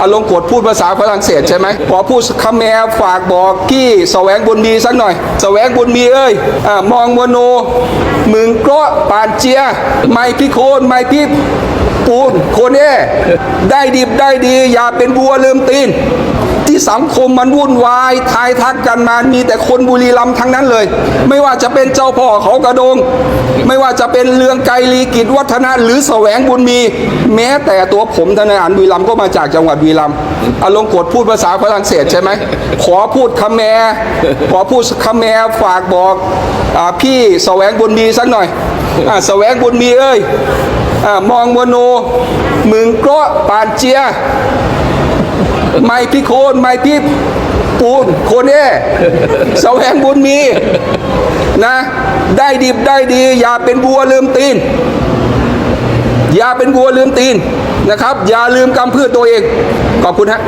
อารมณ์กดพูดภาษาฝรั่งเศสใช่ไหมขอพูดคำแมฝากบอกกี้แสวงบุญมีสักหน่อยแสวงบุญมีเอ้ยอมองโมโนมึงกราะปานเจีย ไม่พิโคนไม่พิ ปูนโคนเอ้ได้ดิบได้ดี อย่าเป็นบัวลืมตีน ที่สังคมมันวุ่นวายทายทักกันมามีแต่คนบุรีรัมย์ทั้งนั้นเลย ไม่ว่าจะเป็นเจ้าพ่อเขากระโดง ไม่ว่าจะเป็นเรืองไกรลีกิจวัฒนะหรือแสวงบุญมี แม้แต่ตัวผมทนายอันบุรีรัมย์ก็มาจากจังหวัดบุรีรัมย์อารมณ์กดพูดภาษาฝรั่งเศสใช่ไหมขอพูดคำแมขอพูดคำแมฝากบอกอพี่แสวงบุญมีสักหน่อยอาแสวงบุญมีเอ้ย มองโมโนมึงเกราะปานเจีย ไม่พี่โคนไม่พี่ปูนโคนเอ้แสวงบุญมีนะ ได้ดีบได้ดี อย่าเป็นบัวลืมตีน อย่าเป็นบัวลืมตีนนะครับ อย่าลืมกำพืชตัวเอง ขอบคุณฮะ